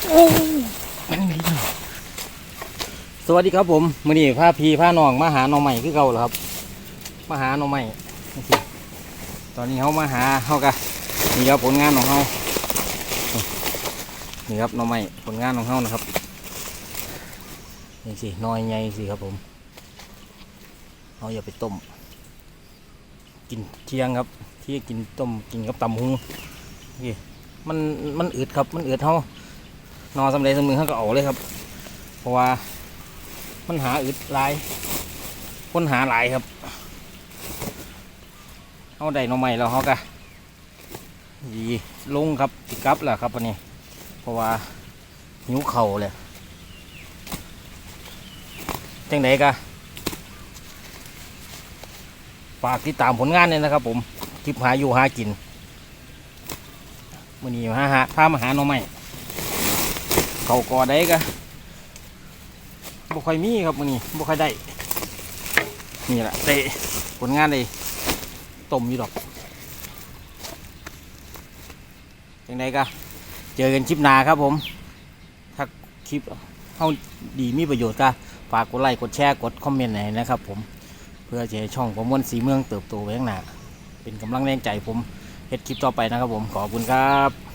มันดีสวัสดีครับผมมือนี้พาพี่พานองมาหาหน่อใหม่คือเก่าเหรอครับ มาหาหน่อใหม่ตอนนี้เขามาหาเขากะนี่ครับผลงานของเขานี่ครับหน่อใหม่ผลงานของเขานะครับนี่สิน้อยใหญ่สิครับผมเอาอย่าไปต้ม กินเที่ยงครับ ที่กินต้มกินกับตำหุงนี่มันมันอืดครับมันอืดเขา นอนสำเร็จสำมือเขาก็เอาเลยครับ เพราะว่ามันหาอืดลายคนหาหลายครับเอาได้นอใหม่แล้วเขาก็ดีลงครับติกับแหละครับวันนี้ เพราะว่าหิวเข่าเลยจังไดกะฝากติดตามผลงานเนี่ยนะครับ ผมคลิปหาอยู่หากินมื่อนี้หาหาพามาหาหน่อไม้ เขากอได้กะบ่ค่อยมีครับมื่อนี้บ่ค่อยได้นี่แหละเตะผลงานเลยต้มอยู่ดอกยังไงกะเจอกันคลิปหน้าครับผม ถ้าคลิปเข้าดีมีประโยชน์ก็ฝากกดไลค์กดแชร์กดคอมเมนต์หน่อยนะครับผมเพื่อจะให้ช่องผมมวนสีเมืองเติบโตไปข้างหน้าเป็นกำลังแรงใจผมเฮ็ดคลิปต่อไปนะครับผมขอบคุณครับ